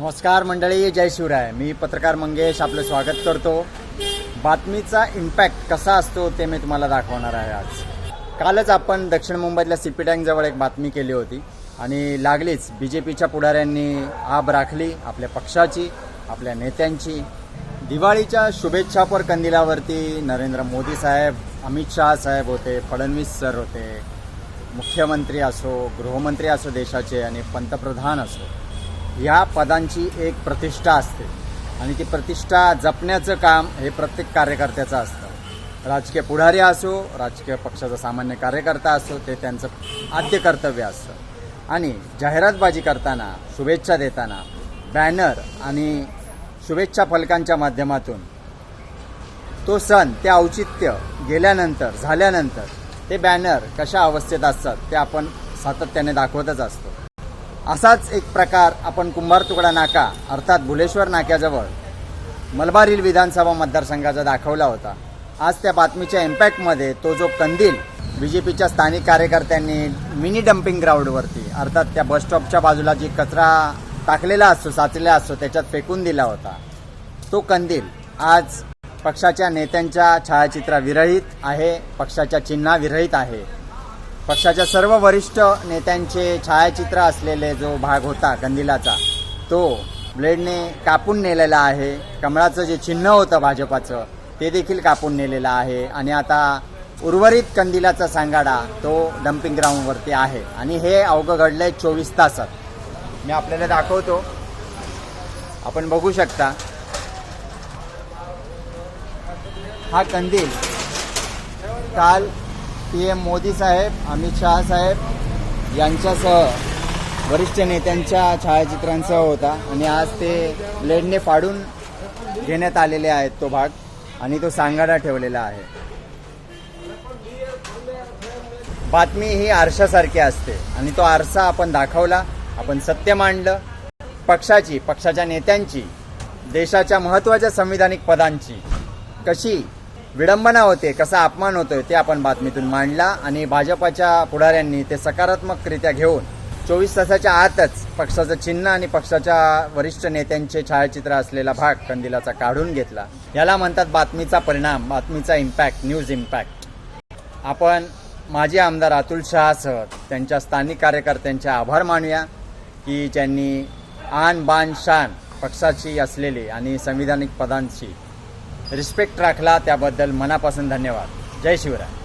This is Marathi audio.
नमस्कार मंडळी जय शिवराय. मी पत्रकार मंगेश आपलं स्वागत करतो. बातमीचा इम्पॅक्ट कसा असतो ते मी तुम्हाला दाखवणार आहे आज. कालच आपण दक्षिण मुंबईतल्या सी पी टँकजवळ एक बातमी केली होती आणि लागलीच बी जे पीच्या पुढाऱ्यांनी आब राखली आपल्या पक्षाची आपल्या नेत्यांची. दिवाळीच्या शुभेच्छापर कंदिलावरती नरेंद्र मोदी साहेब अमित शाह साहेब होते फडणवीस सर होते मुख्यमंत्री असो गृहमंत्री असो देशाचे आणि पंतप्रधान असो. या पदांची एक प्रतिष्ठा असते. आणि ती प्रतिष्ठा जपण्याचं काम हे प्रत्येक कार्यकर्त्याचं असतं. राजकीय पुढारी असो राजकीय पक्षाचा सामान्य कार्यकर्ता असो ते त्यांचं आद्य कर्तव्य असतं. आणि जाहिरातबाजी करताना शुभेच्छा देताना बॅनर आणि शुभेच्छा फलकांच्या माध्यमातून तो सण ते औचित्य गेल्यानंतर झाल्यानंतर ते बॅनर कशा अवस्थेत असतात ते आपण सातत्याने दाखवतच असतो. असाच एक प्रकार आपण कुंभार तुकडा नाका अर्थात भुलेश्वर नाक्याजवळ मलबारील विधानसभा मतदारसंघाचा दाखवला होता. आज त्या बातमीच्या इम्पॅक्टमध्ये तो जो कंदील बी जे पीच्या स्थानिक कार्यकर्त्यांनी मिनी डम्पिंग ग्राउंडवरती अर्थात त्या बसस्टॉपच्या बाजूला जी कचरा टाकलेला असतो साचलेला असतो त्याच्यात फेकून दिला होता. तो कंदील आज पक्षाच्या नेत्यांच्या छायाचित्राविरहित आहे पक्षाच्या चिन्हाविरहित आहे. पक्षाच्या सर्व वरिष्ठ नेत्यांचे छायाचित्र असलेले जो भाग होता कंदिलाचा तो ब्लेडने कापून नेलेला आहे. कमळाचं जे चिन्ह होतं भाजपाचं ते देखील कापून नेलेलं आहे. आणि आता उर्वरित कंदिलाचा सांगाडा तो डम्पिंग ग्राउंडवरती आहे. आणि हे अवघं घडलं आहे चोवीस तासात. मी आपल्याला दाखवतो. आपण बघू शकता. हा कंदील काल पी एम मोदी साहेब अमित शाह साहेब यांच्यासह वरिष्ठ नेत्यांच्या छायाचित्रांसह होता. आणि आज ते ब्लेडने फाडून घेण्यात आलेले आहेत तो भाग. आणि तो सांगाडा ठेवलेला आहे. बातमी ही आरशासारखी असते. आणि तो आरसा आपण दाखवला. आपण सत्य मांडलं. पक्षाची पक्षाच्या नेत्यांची देशाच्या महत्त्वाच्या संविधानिक पदांची कशी विडंबना होते कसा अपमान होतोय ते आपण बातमीतून मांडला आणि भाजपाच्या पुढाऱ्यांनी ते सकारात्मकरित्या घेऊन चोवीस तासाच्या आतच पक्षाचं चिन्ह आणि पक्षाच्या वरिष्ठ नेत्यांचे छायाचित्र असलेला भाग कंदिलाचा काढून घेतला. याला म्हणतात बातमीचा परिणाम बातमीचा इम्पॅक्ट न्यूज इम्पॅक्ट आपण माजी आमदार अतुल शहासह त्यांच्या स्थानिक कार्यकर्त्यांचे आभार मानूया की ज्यांनी आन बान शान पक्षाची असलेली आणि संविधानिक पदांची रिस्पेक्ट राखला त्याबद्दल मनापासून धन्यवाद. जय शिवराय.